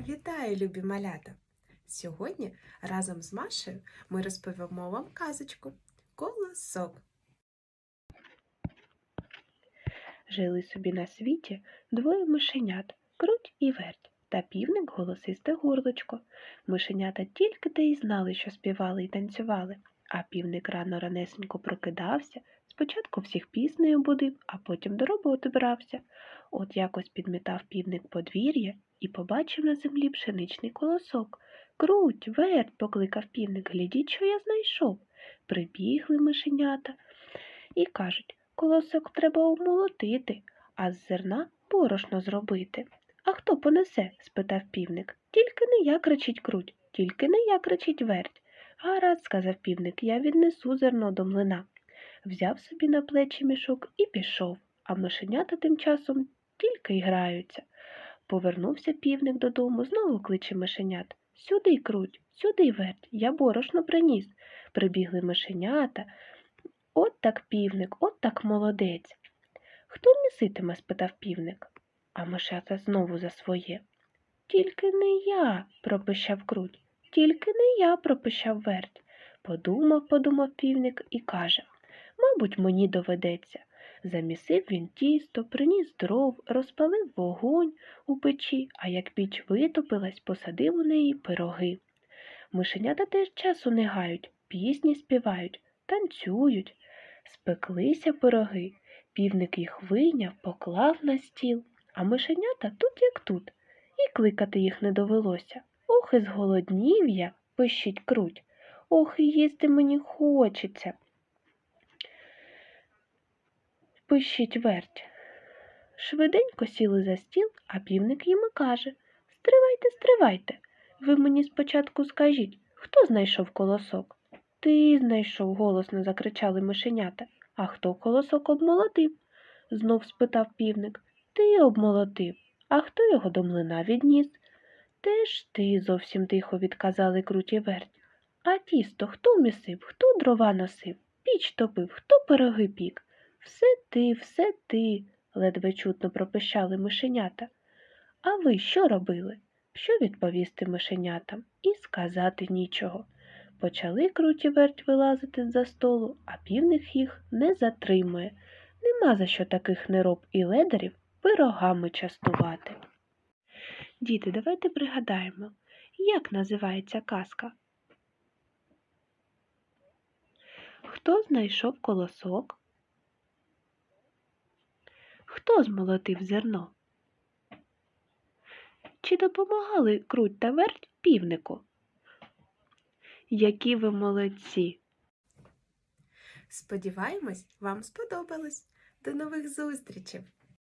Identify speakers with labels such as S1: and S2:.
S1: Вітаю, любі малята! Сьогодні разом з Машею ми розповімо вам казочку Колосок. Жили собі на світі двоє мишенят круть і верть та півник голосисте горлочко. Мишенята тільки те й знали, що співали і танцювали, а півник рано ранесенько прокидався, спочатку всіх піснею будив, а потім до роботи брався. От якось підмітав півник подвір'я і побачив на землі пшеничний колосок. Круть, верть, покликав півник, глядіть, що я знайшов. Прибігли мишенята і кажуть, колосок треба обмолотити, а з зерна борошно зробити. А хто понесе? спитав півник. Тільки не я кричить круть, тільки не я кричить верть. Гаразд, сказав півник, я віднесу зерно до млина. Взяв собі на плечі мішок і пішов, а мишенята тим часом тільки й граються. Повернувся півник додому, знову кличе мишенят. Сюди круть, сюди верть, я борошно приніс. Прибігли мишенята. От так півник, от так молодець. Хто міситиме? спитав півник. А мишата знову за своє. Тільки не я, пропищав круть, тільки не я, пропищав верть. Подумав, подумав півник і каже Мабуть, мені доведеться. Замісив він тісто, приніс дров, розпалив вогонь у печі, а як піч витопилась, посадив у неї пироги. Мишенята теж часу не гають, пісні співають, танцюють. Спеклися пироги, півник їх вийняв, поклав на стіл, а мишенята тут як тут, і кликати їх не довелося. Ох, і зголоднів я, пищить круть. Ох, і їсти мені хочеться. Пищить верть. Швиденько сіли за стіл, а півник їм каже Стривайте, стривайте. Ви мені спочатку скажіть, хто знайшов колосок? Ти знайшов, голосно закричали мишенята. А хто колосок обмолотив? знов спитав півник. Ти обмолотив. А хто його до млина відніс? Теж ти, зовсім тихо відказали круті верть. А тісто хто місив, хто дрова носив, піч топив, хто пироги пік? Все ти, все ти, ледве чутно пропищали мишенята. А ви що робили? Що відповісти мишенятам? І сказати нічого. Почали круті верть вилазити з-за столу, а півник їх не затримує. Нема за що таких нероб і ледарів пирогами частувати. Діти, давайте пригадаємо, як називається казка? Хто знайшов колосок? Хто змолотив зерно? Чи допомагали круть та верть півнику? Які ви молодці! Сподіваємось, вам сподобалось. До нових зустрічей!